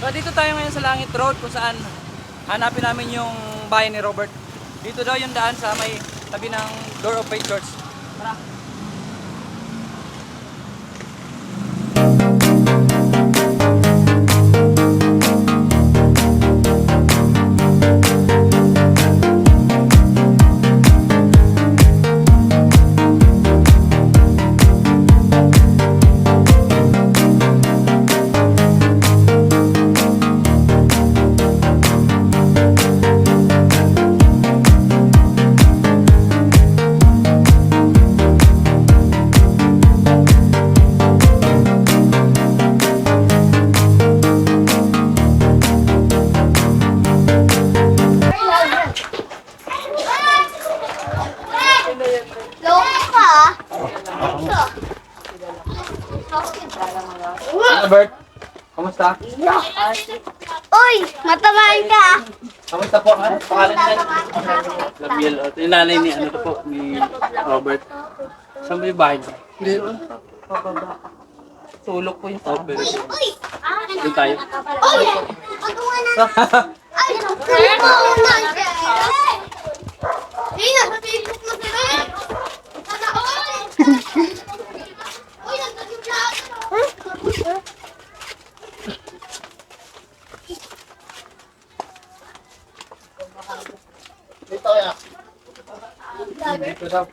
So dito tayo ngayon sa Langit Road kung saan hanapin namin yung bahay ni Robert. Dito daw yung daan sa may tabi ng Door of Faith Church. Tara. Robert, kamusta? Uy, matamaan ka. Kamusta po? Ano pangalan niya? Gabriel. Ito yung nanay ni ano to po, ni Robert. Saan ba yung bahay niya? Tulog ko yung Oh, sabi. pero Uy! doon tayo. Uy! Magawa na. Ay, magawa na. Hey, nasa Facebook na sila eh. Sana all. Uy, nagka-vlog. Dito daw.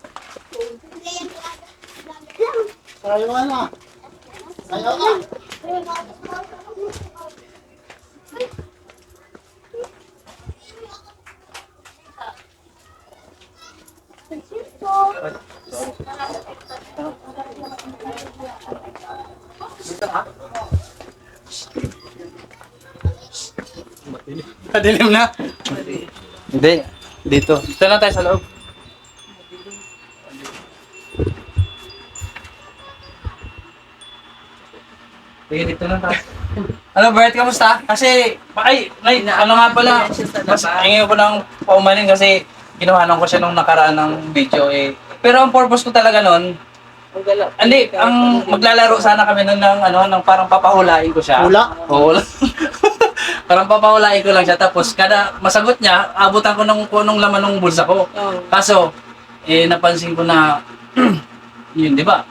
Ayaw ka na. Ayaw ka. Madilim na. Hindi. Dito. Dito lang tayo sa loob. Sige, dito lang tayo. Ano, Bert, kamusta? Kasi, ay, ay, ano nga pala, mas ngayon ko nang paumanin kasi kinuhanan ko siya nung nakaraan ng video eh. Pero ang purpose ko talaga nun, Ang gala. hindi, ang maglalaro sana kami nun ng, ano, ng parang papahulain ko siya. Hula? Oo. parang papahulain ko lang siya. Tapos, kada masagot niya, abutan ko ng kung anong laman ng bulsa ko. Oo. Kaso, eh, napansin ko na, yun, di ba?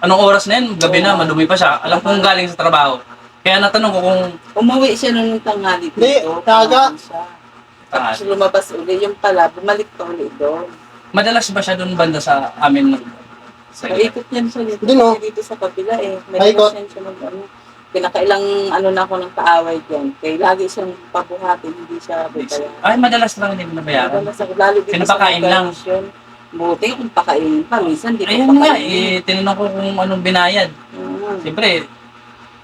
Anong oras na yun? Gabi na, madumi pa siya. Alam kong galing sa trabaho. Kaya natanong ko kung, Umuwi siya nung tanghali dito. Hindi, taga. Siya. Tapos lumabas uli. Yung pala, bumalik pa uli doon. madalas ba siya doon banda sa amin? Sa Paikot yan siya dito. No? Dito sa kabila eh. Paikot. May siya mag ano. Pinakailang ano na ako ng kaaway dyan. Kaya lagi siyang pabuhatin, hindi siya babayaran. Ay, madalas lang hindi mo nabayaran. Madalas ako, lalo dito Pinapakain sa lang. organisasyon. Buti kung pakainin pa. Minsan di ko Ayun nga, pakainin. eh, tinanong ko kung anong binayad. Oo. Siyempre,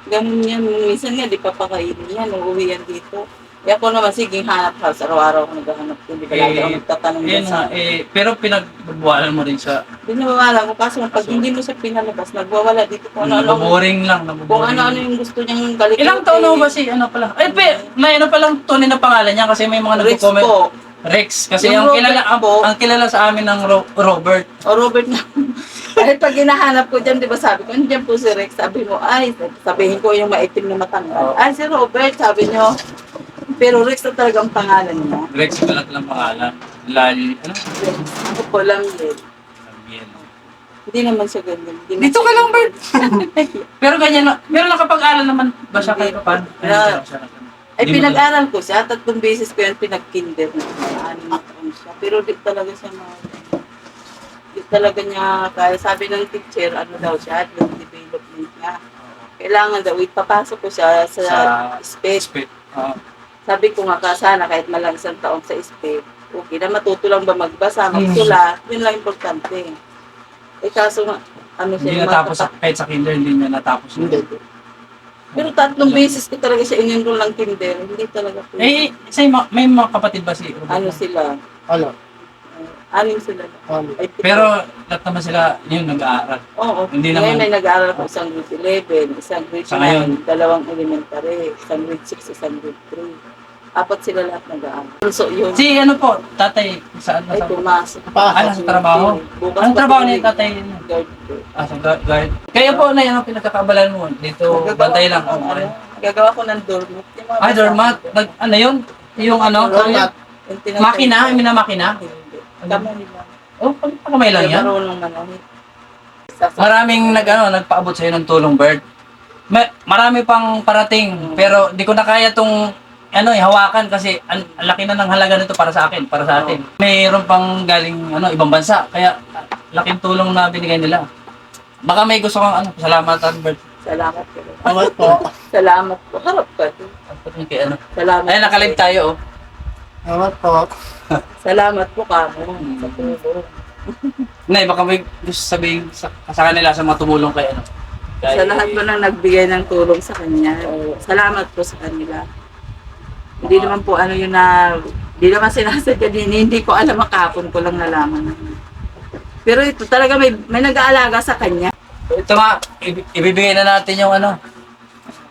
Ganun yan. Minsan nga, di pa pakainin yan. Uuwi yan dito. Kaya ako naman, sige, hanap house. Araw-araw ako naghahanap din. Di ba lagi ako Eh, nagtatanong Ayun yan nga, sa eh, pero pinagbabawalan mo rin siya. Binawala ko kaso pag hindi mo siya pinalabas, nagwawala dito kung ano-ano. Naboboring lang, Kung naboboring. ano-ano yung gusto niyang galitin. Ilang taon na ba si ano pala? Ay, pe, may ano palang tunay na pangalan niya kasi may mga Rex nagko-comment. po. Rex. Kasi Yung ang Robert kilala po. ang kilala sa amin ng Ro- Robert. O Robert na. Kahit pag hinahanap ko dyan, di ba sabi ko, nandiyan po si Rex. Sabi mo, ay, sabihin ko yung maitim na matangkad. Oh. Ay, si Robert, sabi niyo. Pero Rex na talagang pangalan niya. Rex pala lang pangalan. Lali, ano? Rex. Ako po lang yun. Sabihin. Hindi naman siya ganyan. Hindi Dito ka lang, Bert. pero ganyan, na- pero nakapag-aral naman ba siya kahit paano? Yeah. Ay, Hindi mo pinag-aral ko siya. Tatlong beses ko yan pinag-kinder. Ano na taon siya. Pero di talaga siya ma... Di talaga niya, kaya sabi ng teacher, ano daw siya, yung development niya. Kailangan daw, ipapasok ko siya sa, Sa- space. Spit. Oo. Sabi ko nga ka, sana kahit malang isang taon sa space, okay na matuto lang ba magbasa, magsulat, yun lang importante. Eh kaso nga, ano siya, Hindi yung natapos sa, matata- kahit sa kinder, hindi niya natapos. Hindi. Pero tatlong beses ko talaga siya in-enroll ng kinder, hindi talaga po. Eh, say, ma- may mga kapatid ba si Robert? ano sila, Ano? uh, anim sila. Ano? Ay, pito. Pero lahat naman sila yun nag-aaral. Oo. Hindi Ngayon naman- ay nag-aaral ako isang grade 11, isang grade Sa ngayon? 9, dalawang elementary, isang grade 6, isang grade 3. Apat sila lahat nag-aaral. So yun, Si ano po, tatay, saan ay nasa? pumasok. Pa. Ah, nasa trabaho? Bukas Anong trabaho ni tatay? Guard ko. Ah, sa guard. guard. Kaya po na yan ang pinagkakabalan mo. Dito, bantay lang. Ano, ano, Gagawa ko ng doormat. Yung mga Ay, doormat. Nag, ano yun? Yung ano? Doormat. Yung tinatawag- Makina? Yung minamakina? Hindi. Kamay lang. Oh, pag pagkamay lang yan. marunong manahit. Maraming nag, ano, nagpaabot sa'yo ng tulong, Bert. Ma- marami pang parating, pero di ko na kaya tong ano, eh, hawakan kasi ang ang laki na ng halaga nito para sa akin, para sa atin. Mayroon pang galing ano, ibang bansa, kaya laking tulong na binigay nila. Baka may gusto kang ano, pasalamatan, Bert. Salamat po. Salamat po. Salamat po. Harap ka. yung kay ano. Salamat. Ay, nakalive tayo, oh. Salamat po. Salamat po kamo sa tulong. Nay, baka may gusto sabihin sa, sa kanila sa mga tumulong kay ano. Kay- Sa lahat po nang nagbigay ng tulong sa kanya. Salamat po sa kanila. Hindi naman po ano yun na, hindi naman sinasadya din, hindi ko alam makapon ko lang nalaman. Pero ito talaga may, may nag-aalaga sa kanya. Ito nga, i- ibibigay na natin yung ano,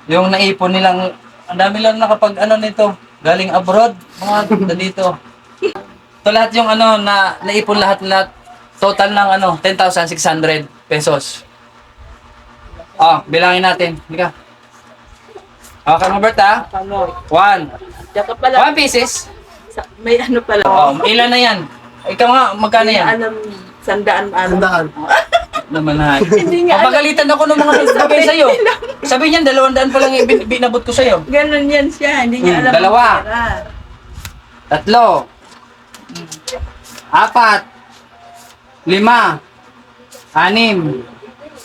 yung naipon nilang, ang dami lang nakapag ano nito, galing abroad, mga dito. Ito lahat yung ano, na naipon lahat-lahat, total ng ano, 10,600 pesos. Ah, bilangin natin. Hindi ka. Okay, Robert ha? Ano, One. tsaka pala, One pieces. sa- may ano pala. Oh, ilan na yan? Ikaw nga, magkano yan? alam, sandaan alam. Sandaan. Naman ha. Hindi nga. Mapagalitan ako ng mga nagbigay sa'yo. Sabi niyan, dalawang daan pa lang yung bin- binabot ko sa'yo. Ganun yan siya, hindi niya Hmm, alam. ang dalawa. pera. Tatlo. Apat. Lima. Anim.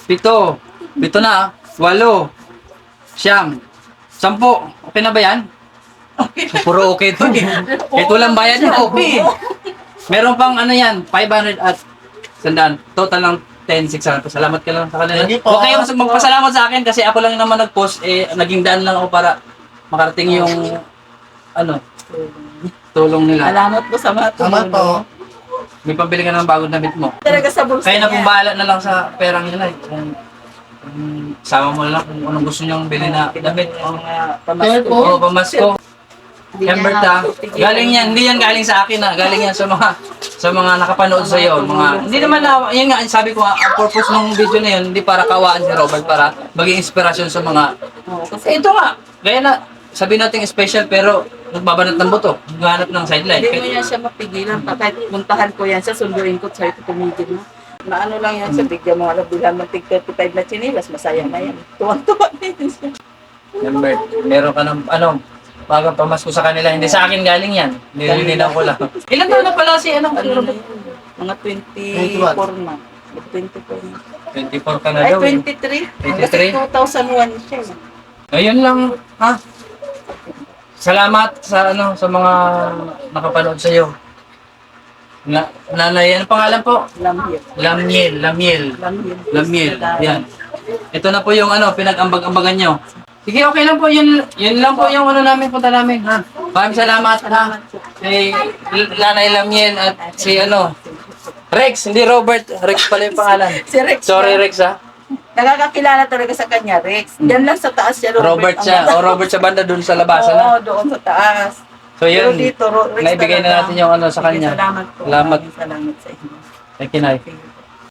Pito. Pito na. ah. Walo. Siyam. Sampo. Okay na ba yan? Puro okay to eh. Ito lang bayad niya, okay. Meron pang ano yan, 500 at sandaan. Total ng 10, 600. Salamat ka lang sa kanila. Thank you po. Huwag kayo mas- magpasalamat sa akin kasi ako lang naman nag-post. Eh, naging daan lang ako para makarating yung ano, tulong nila. Salamat po sa mga Salamat po. May pambili ka ng bagong damit mo. Talaga sa bulsa Kaya na niya. kung bahala na lang sa perang nila. eh. Kung, sama mo na lang kung anong gusto niyang bilhin na damit. Kaya pamasko. Oo, pamasko. Emberta, tigilan. galing yan, hindi yan galing sa akin ha, galing yan sa mga sa mga nakapanood sa iyo, mga hindi naman na yun nga sabi ko nga, ang purpose ng video na yun hindi para kawaan si Robert para maging inspirasyon sa mga kasi ito nga, gaya na sabi natin special pero nagbabanat ng buto, naghahanap ng sideline. hindi mo niya siya mapigilan. Pa, kahit puntahan ko yan siya, sunduin ko, sabi ko tumigil na. Maano lang yan siya, bigyan mo alam, bilhan mo tig 35 na chinilas, masaya na yan. Tuwan-tuwa na yun siya. Number, meron ka ng ano, bagang pamasko sa kanila, hindi sa akin galing yan. Nililinan ko lang. Ilan taon na pala si ano? Ano na yun? Mga 24 na. 24 na. 24 ka na Ay, daw. eh. 23. Kasi 23? 2001 siya. eh. Ayun lang, ha? Salamat sa ano sa mga nakapanood sa iyo. Na, nanay, ano pangalan po? Lamhir. Lamiel, Lamiel. Lamhir. Lamiel. Yan. Ito na po yung ano, pinag-ambag-ambagan nyo. Sige, okay lang po. Yun, yun lang po yung ano namin, punta namin. Ha? Maraming salamat. Ha? Si Lanay Lamiel at si ano, Rex, hindi Robert. Rex pala yung pangalan. Si Rex. Sorry. Rex ha. Nakakakilala talaga sa kanya, Rex. Diyan lang sa taas siya, Robert ang- siya. O Robert sa banda dun sa labasan. Oo, doon sa taas. So Pero yun, dito, Ro- Rex naibigay na talaga. natin yung ano sa kanya. Salamat po. Salamat. Maraming Salamat sa inyo. Thank you, Nay. Sige.